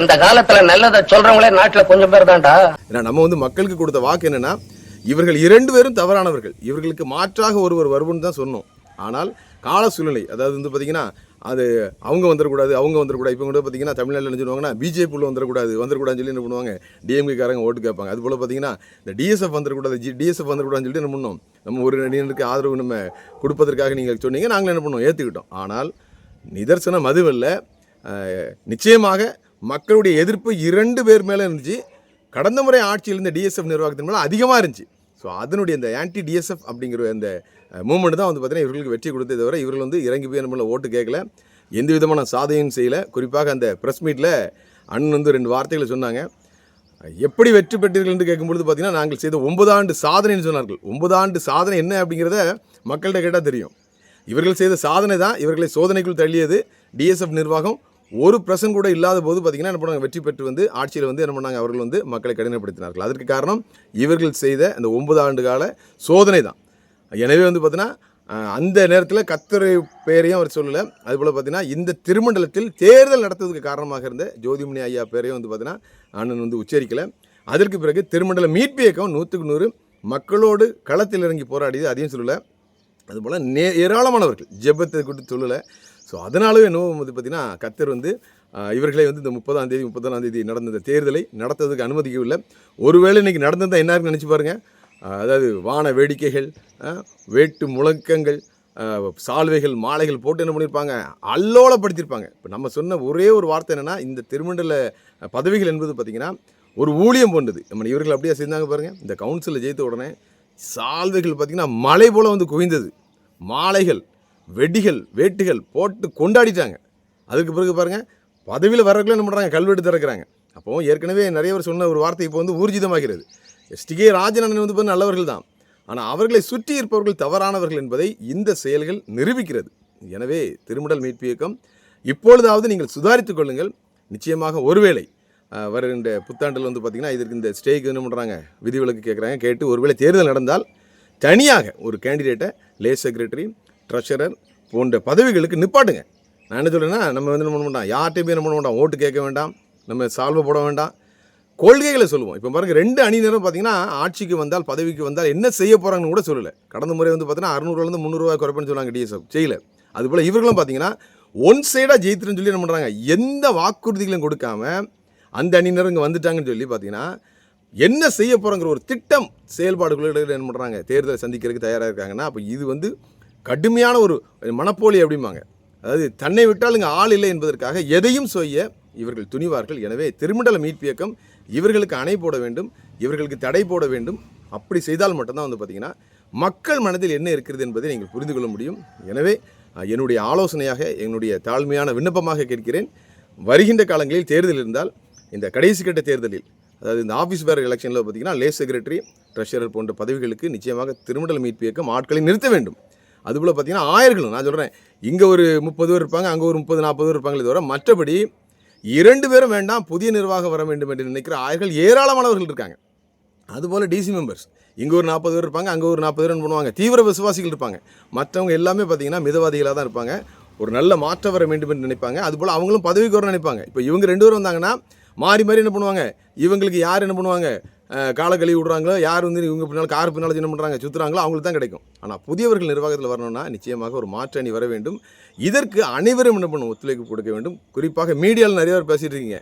இந்த காலத்துல நல்லதை சொல்றவங்களே நாட்டுல கொஞ்சம் பேர் தான்டா. ஏன்னா நம்ம வந்து மக்களுக்கு கொடுத்த வாக்கு என்னன்னா இவர்கள் இரண்டு பேரும் தவறானவர்கள். இவர்களுக்கு மாற்றாக ஒருவர் வருவோம்னு தான் சொன்னோம். ஆனால் கால சூழ்நிலை அதாவது வந்து பார்த்தீங்கன்னா அது அவங்க வந்துடக்கூடாது அவங்க வந்துடக்கூடாது இப்போ கூட பார்த்தீங்கன்னா தமிழ்நாட்டில் என்ன சொல்லுவாங்கன்னா பிஜேபி உள்ள வந்துடக்கூடாது வந்துடக்கூடாதுன்னு சொல்லி என்ன பண்ணுவாங்க? டிஎம்கேக்காரங்க ஓட்டு கேட்பாங்க. அது போல் பார்த்தீங்கன்னா இந்த டிஎஸ்எஃப் வந்துடக்கூடாது ஜி டிஎஸ்எஃப் வந்துடக்கூடாதுன்னு சொல்லிட்டு என்ன பண்ணோம்? நம்ம ஒரு அணியினருக்கு ஆதரவு நம்ம கொடுப்பதற்காக நீங்கள் சொன்னீங்க நாங்கள் என்ன பண்ணோம்? ஏற்றுக்கிட்டோம் ஆனால் நிதர்சனம் அதுவல்ல நிச்சயமாக மக்களுடைய எதிர்ப்பு இரண்டு பேர் மேலே இருந்துச்சு. கடந்த முறை ஆட்சியில் இருந்த டிஎஸ்எஃப் நிர்வாகத்தின் மேலே அதிகமாக இருந்துச்சு. ஸோ அதனுடைய இந்த ஆன்டி டிஎஸ்எஃப் அப்படிங்கிற அந்த மூமெண்ட் தான் வந்து பார்த்தீங்கன்னா இவர்களுக்கு வெற்றி கொடுத்தது தவிர இவர்கள் வந்து இறங்கி போய் நம்மள ஓட்டு கேட்கல எந்த விதமான சாதனையும் செய்யலை. குறிப்பாக அந்த ப்ரெஸ் மீட்டில் அண்ணன் வந்து ரெண்டு வார்த்தைகளை சொன்னாங்க. எப்படி வெற்றி பெற்றீர்கள் என்று கேட்கும்பொழுது பார்த்தீங்கன்னா நாங்கள் செய்த ஒன்பது ஆண்டு சாதனைன்னு சொன்னார்கள். ஒன்பது ஆண்டு சாதனை என்ன அப்படிங்கிறத மக்கள்கிட்ட கேட்டால் தெரியும். இவர்கள் செய்த சாதனை தான் இவர்களை சோதனைக்குள் தள்ளியது. டிஎஸ்எஃப் நிர்வாகம் ஒரு பிரசன் கூட இல்லாத போது பார்த்தீங்கன்னா என்ன பண்ணாங்க வெற்றி பெற்று வந்து ஆட்சியில் வந்து என்ன பண்ணாங்க? அவர்கள் வந்து மக்களை கடினப்படுத்தினார்கள். அதற்கு காரணம் இவர்கள் செய்த அந்த ஒன்பது ஆண்டு கால சோதனை தான். எனவே வந்து பார்த்தீங்கன்னா அந்த நேரத்தில் கத்தரை பெயரையும் அவர் சொல்லலை. அதுபோல் பார்த்தீங்கன்னா இந்த திருமண்டலத்தில் தேர்தல் நடத்துவதற்கு காரணமாக இருந்த ஜோதிமணி ஐயா பேரையும் வந்து பார்த்தீங்கன்னா அண்ணன் வந்து உச்சரிக்கலை. அதற்கு பிறகு திருமண்டல மீட்பு இயக்கம் நூற்றுக்கு நூறு மக்களோடு களத்தில் இறங்கி போராடியது அதையும் சொல்லலை. அதுபோல் நே ஏராளமானவர்கள் ஜெபத்தை குறித்து சொல்லலை. ஸோ அதனாலவே என்னவோ வந்து பார்த்தீங்கன்னா கத்தர் வந்து இவர்களை வந்து இந்த முப்பதாம் தேதி முப்பதாம் தேதி நடந்த இந்த தேர்தலை நடத்துவதற்கு அனுமதிக்கவில்லை. ஒருவேளை இன்னைக்கு நடந்திருந்தால் என்ன இருக்குன்னு நினச்சி பாருங்கள் அதாவது வான வேடிக்கைகள் வேட்டு முழக்கங்கள் சால்வைகள் மாலைகள் போட்டு என்ன பண்ணியிருப்பாங்க அல்லோலப்படுத்தியிருப்பாங்க இப்போ நம்ம சொன்ன ஒரே ஒரு வார்த்தை என்னென்னா இந்த திருமண்டல பதவிகள் என்பது பார்த்திங்கன்னா ஒரு ஊழியம் போன்றது. நம்ம இவர்கள் அப்படியே செஞ்சாங்க பாருங்கள் இந்த கவுன்சிலில் ஜெயித்த உடனே சால்வைகள் பார்த்திங்கன்னா மலை போல் வந்து குவிந்தது. மாலைகள் வெடிகள் வேட்டுகள் போட்டு கொண்டாடிட்டாங்க. அதுக்கு பிறகு பாருங்கள் பதவியில் வரக்குள்ள என்ன பண்ணுறாங்க கல்வெட்டு திறக்கிறாங்க. அப்போ ஏற்கனவே நிறைய பேர் சொன்ன ஒரு வார்த்தை இப்போ வந்து ஊர்ஜிதமாகிறது. எஸ்டிகே ராஜனன் வந்து பார்த்தீங்கன்னா நல்லவர்கள் தான். ஆனால் அவர்களை சுற்றி இருப்பவர்கள் தவறானவர்கள் என்பதை இந்த செயல்கள் நிரூபிக்கிறது. எனவே திருமடல் மீட்பு இயக்கம் இப்பொழுதாவது நீங்கள் சுதாரித்துக் கொள்ளுங்கள். நிச்சயமாக ஒருவேளை வருகின்ற புத்தாண்டில் வந்து பார்த்திங்கன்னா இதற்கு இந்த ஸ்டேக்கு என்ன பண்ணுறாங்க விதிவிலக்கு கேட்குறாங்க கேட்டு ஒருவேளை தேர்தல் நடந்தால் தனியாக ஒரு கேண்டிடேட்டை லே செக்ரட்டரி ட்ரெஷரர் போன்ற பதவிகளுக்கு நிப்பாட்டுங்க. நான் என்ன சொல்கிறேன்னா நம்ம வந்து என்ன பண்ண மாட்டோம்? யார்கிட்டையும் என்ன பண்ண மாட்டோம்? ஓட்டு கேட்க வேண்டாம். நம்ம சால்வை போட வேண்டாம். கொள்கைகளை சொல்லுவோம். இப்போ பாருங்கள் ரெண்டு அணியினரும் பார்த்தீங்கன்னா ஆட்சிக்கு வந்தால் பதவிக்கு வந்தால் என்ன செய்ய போகிறாங்கன்னு கூட சொல்லலை. கடந்த முறை வந்து பார்த்தீங்கன்னா அறுநூறுலேருந்து முந்நூறுரூவா குறைப்புன்னு சொன்னாங்க டிஎஸ்எஃப் செய்யலை. அதுபோல் இவர்களும் பார்த்தீங்கன்னா ஒன் சைடாக ஜெயித்துருன்னு சொல்லி என்ன பண்ணுறாங்க எந்த வாக்குறுதிகளும் கொடுக்காம அந்த அணியினர் இங்கே வந்துட்டாங்கன்னு சொல்லி பார்த்தீங்கன்னா என்ன செய்ய போகிறோங்கிற ஒரு திட்டம் செயல்பாடுகளோட என்ன பண்ணுறாங்க தேர்தலை சந்திக்கிறதுக்கு தயாராக இருக்காங்கன்னா அப்போ இது வந்து கடுமையான ஒரு மனப்போலி அப்படிம்பாங்க. அதாவது தன்னை விட்டால் இங்கே ஆள் இல்லை என்பதற்காக எதையும் செய்ய இவர்கள் துணிவார்கள். எனவே திருமண்டல மீட்பு இயக்கம் இவர்களுக்கு அணை போட வேண்டும் இவர்களுக்கு தடை போட வேண்டும். அப்படி செய்தால் மட்டும்தான் வந்து பார்த்திங்கன்னா மக்கள் மனதில் என்ன இருக்கிறது என்பதை நீங்கள் புரிந்து கொள்ள முடியும். எனவே என்னுடைய ஆலோசனையாக என்னுடைய தாழ்மையான விண்ணப்பமாக கேட்கிறேன். வருகின்ற காலங்களில் தேர்தல் இருந்தால் இந்த கடைசி கட்ட தேர்தலில் அதாவது இந்த ஆஃபீஸ் பேர் எலெக்ஷனில் பார்த்தீங்கன்னா லே செக்ரட்டரி ட்ரெஷரர் போன்ற பதவிகளுக்கு நிச்சயமாக திருமண்டல மீட்பு இயக்கம் ஆட்களை நிறுத்த வேண்டும். அதுபோல் பார்த்தீங்கன்னா ஆயர்களும் நான் சொல்கிறேன் இங்கே ஒரு முப்பது பேர் இருப்பாங்க அங்கே ஒரு முப்பது நாற்பது பேர் இருப்பாங்களே தவிர மற்றபடி இரண்டு பேரும் வேண்டாம் புதிய நிர்வாகம் வர வேண்டும் என்று நினைக்கிற ஆயர்கள் ஏராளமானவர்கள் இருக்காங்க. அதுபோல் டிசி மெம்பர்ஸ் இங்கே ஒரு நாற்பது பேர் இருப்பாங்க அங்கே ஒரு நாற்பது பேர் பண்ணுவாங்க தீவிர விசுவாசிகள் இருப்பாங்க. மற்றவங்க எல்லாமே பார்த்தீங்கன்னா மிதவாதிகளாக தான் இருப்பாங்க ஒரு நல்ல மாற்றம் வர வேண்டும் என்று நினைப்பாங்க. அதுபோல் அவங்களும் பதவிக்கு வரணும்னு நினைப்பாங்க. இப்போ இவங்க ரெண்டு பேரும் வந்தாங்கன்னா மாறி மாறி என்ன பண்ணுவாங்க? இவங்களுக்கு யார் என்ன பண்ணுவாங்க? காலை கழுவி விடுறாங்களோ யார் வந்து இவங்க பின்னால் கார் பின்னால் என்ன பண்ணுறாங்க சுற்றுறாங்களோ அவங்களுக்கு தான் கிடைக்கும். ஆனால் புதியவர்கள் நிர்வாகத்தில் வரணும்னா நிச்சயமாக ஒரு மாற்று அணி வர வேண்டும். இதற்கு அனைவரும் என்ன பண்ணும் ஒத்துழைப்பு கொடுக்க வேண்டும். குறிப்பாக மீடியாவில் நிறைய பேர் பேசிட்டு இருக்கீங்க.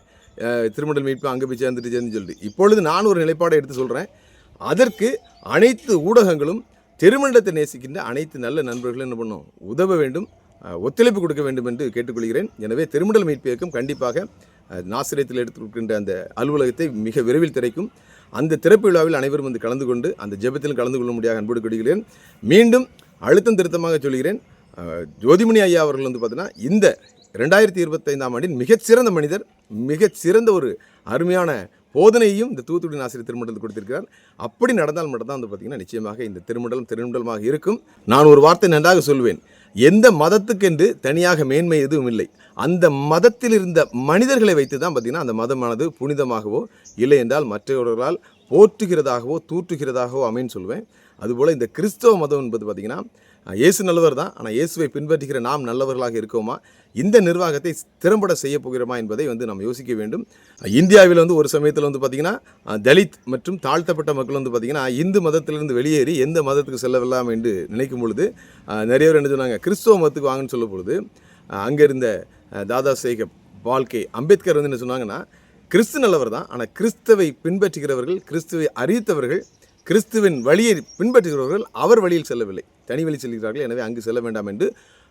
திருமண்டல் மீட்பு அங்கே போய் சேர்ந்துட்டு சேர்ந்து சொல்லிட்டு. இப்பொழுது நான் ஒரு நிலைப்பாடை எடுத்து சொல்கிறேன் அதற்கு அனைத்து ஊடகங்களும் திருமண்டத்தை நேசிக்கின்ற அனைத்து நல்ல நண்பர்களும் என்ன பண்ணும் உதவ வேண்டும். ஒத்துழைப்பு கொடுக்க வேண்டும் என்று கேட்டுக்கொள்கிறேன். எனவே திருமண்டல் மீட்பு இயக்கம் கண்டிப்பாக நாசிரியத்தில் எடுத்துக்கின்ற அந்த அலுவலகத்தை மிக விரைவில் திரைக்கும் அந்த திறப்பு விழாவில் அனைவரும் வந்து கலந்து கொண்டு அந்த ஜெபத்திலும் கலந்து கொள்ள முடியாத அன்போடு கொடுக்கிறேன் மீண்டும் அழுத்தம் திருத்தமாக சொல்கிறேன். ஜோதிமணி ஐயா அவர்கள் வந்து பார்த்தீங்கன்னா இந்த ரெண்டாயிரத்தி இருபத்தைந்தாம் ஆண்டின் மிகச்சிறந்த மனிதர் மிகச்சிறந்த ஒரு அருமையான போதனையும் இந்த தூத்துக்குடி ஆசிரியர் திருமண்டலத்தில் கொடுத்திருக்கிறார். அப்படி நடந்தால் மட்டும்தான் வந்து பார்த்தீங்கன்னா நிச்சயமாக இந்த திருமண்டலம் திருமண்டலமாக இருக்கும். நான் ஒரு வார்த்தை நன்றாக சொல்வேன். எந்த மதத்துக்கென்று தனியாக மேன்மை எதுவும் இல்லை. அந்த மதத்தில் இருந்த மனிதர்களை வைத்து தான் பார்த்திங்கன்னா அந்த மதமானது புனிதமாகவோ இல்லை என்றால் மற்றவர்களால் போற்றுகிறதாகவோ தூற்றுகிறதாகவோ அமைன்னு சொல்வேன். அதுபோல் இந்த கிறிஸ்தவ மதம் என்பது பார்த்திங்கன்னா இயேசு நல்லவர் தான். ஆனால் இயேசுவை பின்பற்றுகிற நாம் நல்லவர்களாக இருக்கோமா? இந்த நிர்வாகத்தை திறம்பட செய்ய போகிறோமா என்பதை வந்து நாம் யோசிக்க வேண்டும். இந்தியாவில் வந்து ஒரு சமயத்தில் வந்து பார்த்திங்கன்னா தலித் மற்றும் தாழ்த்தப்பட்ட மக்கள் வந்து பார்த்திங்கன்னா இந்து மதத்திலிருந்து வெளியேறி எந்த மதத்துக்கு செல்ல என்று நினைக்கும் பொழுது நிறைய பேர் என்ன சொன்னாங்க கிறிஸ்துவ மதத்துக்கு வாங்கன்னு சொல்லும் பொழுது அங்கே இருந்த தாதா சேகப் வாழ்க்கை அம்பேத்கர் வந்து என்ன சொன்னாங்கன்னா கிறிஸ்து நல்லவர் தான். ஆனால் கிறிஸ்துவை பின்பற்றுகிறவர்கள் கிறிஸ்துவை அறிவித்தவர்கள் கிறிஸ்துவின் வழியை பின்பற்றுகிறவர்கள் அவர் வழியில் செல்லவில்லை. தனி வழி செல்கிறார்கள் எனவே அங்கு செல்ல வேண்டாம் என்று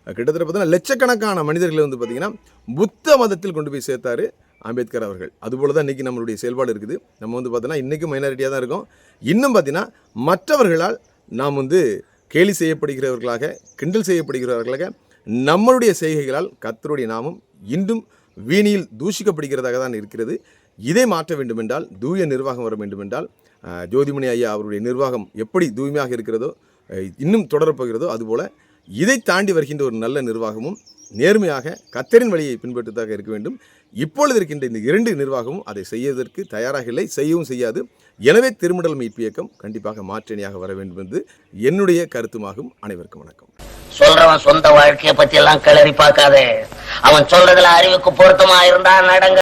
கிட்டத்தட்ட பார்த்தீங்கன்னா லட்சக்கணக்கான மனிதர்களை வந்து பார்த்திங்கன்னா புத்த மதத்தில் கொண்டு போய் சேர்த்தாரு அம்பேத்கர் அவர்கள். அதுபோல் தான் இன்றைக்கி நம்மளுடைய செயல்பாடு இருக்குது. நம்ம வந்து பார்த்தோன்னா இன்றைக்கும் மைனாரிட்டியாக தான் இருக்கோம். இன்னும் பார்த்தீங்கன்னா மற்றவர்களால் நாம் வந்து கேலி செய்யப்படுகிறவர்களாக கிண்டல் செய்யப்படுகிறவர்களாக நம்மளுடைய செய்கைகளால் கத்தருடைய நாமம் இன்றும் வீணியில் தூஷிக்கப்படுகிறதாக தான் இருக்கிறது. இதை மாற்ற வேண்டுமென்றால் தூய நிர்வாகம் வர வேண்டுமென்றால் ஜோதிமணி ஐயா அவருடைய நிர்வாகம் எப்படி தூய்மையாக இருக்கிறதோ இன்னும் தொடரப்போகிறதோ அதுபோல் இதை தாண்டி வருகின்ற ஒரு நல்ல நிர்வாகமும் நேர்மையாக கத்தரின் வழியை பின்பற்றதாக இருக்க வேண்டும். இப்பொழுது இருக்கின்ற இந்த இரண்டு நிர்வாகமும் அதை செய்வதற்கு தயாராக இல்லை செய்யவும் செய்யாது. எனவே திருமடல் மீட்பு இயக்கம் கண்டிப்பாக மாற்றணியாக வர வேண்டும் என்று என்னுடைய கருத்துமாகும். அனைவருக்கும் வணக்கம். சொல்றவன் சொந்த வாழ்க்கையை பத்தி எல்லாம் கிளறி பார்க்காதே. அவன் சொல்றதுல அறிவுக்கு பொருத்தமா இருந்தா நடங்க.